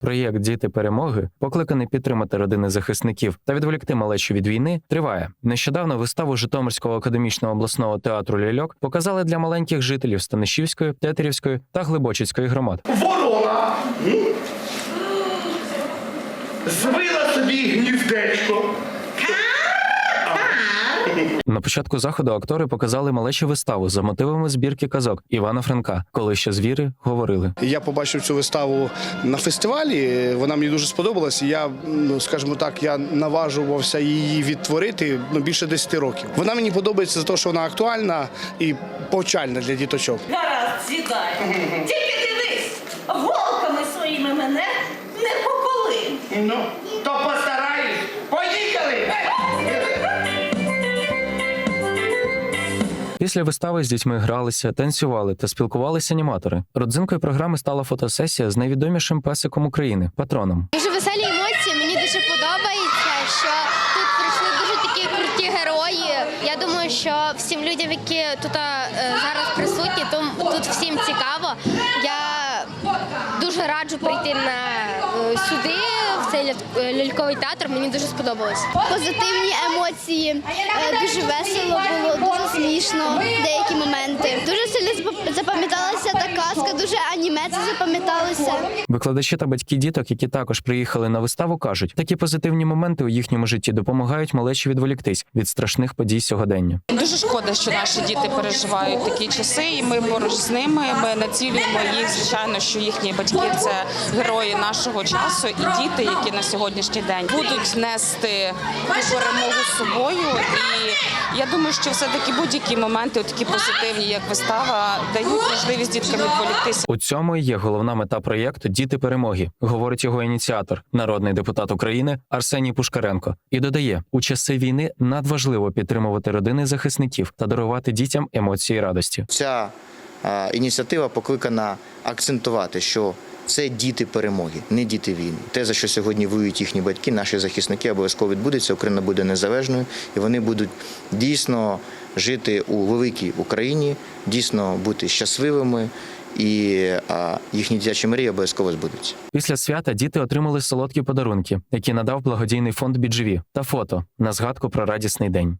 Проєкт Діти перемоги, покликаний підтримати родини захисників та відволікти малечу від війни, триває. Нещодавно виставу Житомирського академічного обласного театру Ляльок показали для маленьких жителів Станишівської, Тетерівської та Глибочицької громад. Ворона звила собі гніздечко. На початку заходу актори показали малечу виставу за мотивами збірки казок Івана Франка, коли ще звіри говорили. Я побачив цю виставу на фестивалі. Вона мені дуже сподобалась. і Я, ну скажімо так, я наважувався її відтворити ну, більше 10 років. Вона мені подобається за те, що вона актуальна і повчальна для діточок. Гаразд, сідай. Тільки дивись, голками своїми мене не поколи. Ну, Після вистави з дітьми гралися, танцювали та спілкувалися аніматори. Родзинкою програми стала фотосесія з найвідомішим песиком України патроном. Дуже веселі емоції. Мені дуже подобається, що тут прийшли дуже такі круті герої. Я думаю, що всім людям, які тут е, зараз присутні, тут всім цікаво. Я дуже раджу прийти на е, сюди, в цей е, ляльковий театр. Мені дуже сподобалось. Позитивні емоції, е, дуже весело було, дуже смішно. Деякі моменти. Дуже сильно запам'яталася та казка, дуже аніме це запам'яталося. Викладачі та батьки діток, які також приїхали на виставу, кажуть, такі позитивні моменти у їхньому житті допомагають малечі відволіктись від страшних подій сьогодення. Дуже шкода, що наші діти переживають такі часи, і ми поруч з ними. Ми націлюємо їх. Звичайно, що їхні батьки це герої нашого часу, і діти, які на сьогоднішній день будуть нести ту перемогу з собою. І я думаю, що все таки будь-які моменти, такі позитивні, як вистава, дають можливість діткам відволіктися. У цьому є головна мета проєкту Діти перемоги, говорить його ініціатор, народний депутат України Арсеній Пушкаренко, і додає: у часи війни надважливо підтримувати родини захисників та дарувати дітям емоції радості. Ця ініціатива покликана акцентувати, що це діти перемоги, не діти війни. Те, за що сьогодні воюють їхні батьки, наші захисники обов'язково відбудеться. Україна буде незалежною, і вони будуть дійсно жити у великій Україні, дійсно бути щасливими, і е, їхні дитячі мрії обов'язково збудуться. Після свята діти отримали солодкі подарунки, які надав благодійний фонд Бідживі та фото на згадку про радісний день.